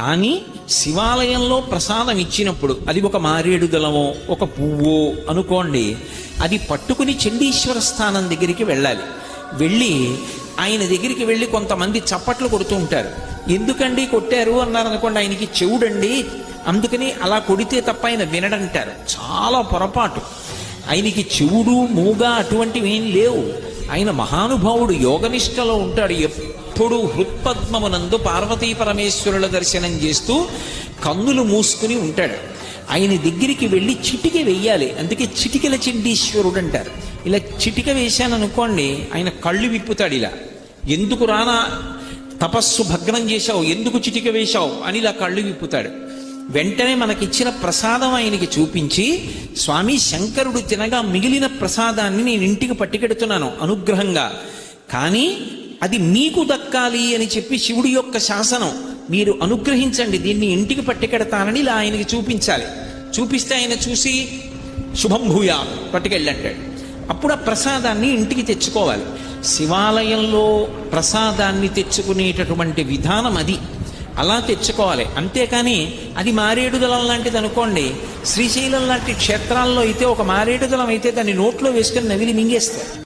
కానీ శివాలయంలో ప్రసాదం ఇచ్చినప్పుడు అది ఒక మారేడు దళమో ఒక పువ్వో అనుకోండి అది పట్టుకుని చండీశ్వర స్థానం దగ్గరికి వెళ్ళాలి. వెళ్ళి ఆయన దగ్గరికి వెళ్ళి కొంతమంది చప్పట్లు కొడుతూ ఉంటారు. ఎందుకండి కొట్టారు అన్నారు అనుకోండి ఆయనకి చెవుడండి అందుకని అలా కొడితే తప్ప ఆయన వినడంటారు. చాలా పొరపాటు. ఆయనకి చెవుడు మూగ అటువంటివి ఏం లేవు. ఆయన మహానుభావుడు యోగనిష్టలో ఉంటాడు. ఎప్పుడు హృత్పద్మమునందు పార్వతీ పరమేశ్వరుల దర్శనం చేస్తూ కన్నులు మూసుకుని ఉంటాడు. ఆయన దగ్గరికి వెళ్ళి చిటిక వెయ్యాలి అందుకే చిటికల చిండీశ్వరుడు అంటారు. ఇలా చిటిక వేశాననుకోండి ఆయన కళ్ళు విప్పుతాడు ఇలా. ఎందుకు రానా? తపస్సు భగ్నం చేశావు. ఎందుకు చిటిక వేశావు? అని ఇలా కళ్ళు విప్పుతాడు. వెంటనే మనకిచ్చిన ప్రసాదం ఆయనకి చూపించి స్వామి శంకరుడు తినగా మిగిలిన ప్రసాదాన్ని నేను ఇంటికి పట్టుకెడుతున్నాను అనుగ్రహంగా. కానీ అది మీకు దక్కాలి అని చెప్పి శివుడి యొక్క శాసనం. మీరు అనుగ్రహించండి దీన్ని ఇంటికి పట్టుకెడతానని ఇలా ఆయనకి చూపించాలి. చూపిస్తే ఆయన చూసి శుభం భూయా పట్టుకెళ్ళంటాడు. అప్పుడు ఆ ప్రసాదాన్ని ఇంటికి తెచ్చుకోవాలి. శివాలయంలో ప్రసాదాన్ని తెచ్చుకునేటటువంటి విధానం అది. అలా తెచ్చుకోవాలి. అంతేకాని అది మారేడుదలం లాంటిది అనుకోండి శ్రీశైలం లాంటి క్షేత్రాల్లో అయితే ఒక మారేడుదలం అయితే దాన్ని నోట్లో వేసుకొని నవిలి మింగేస్తారు.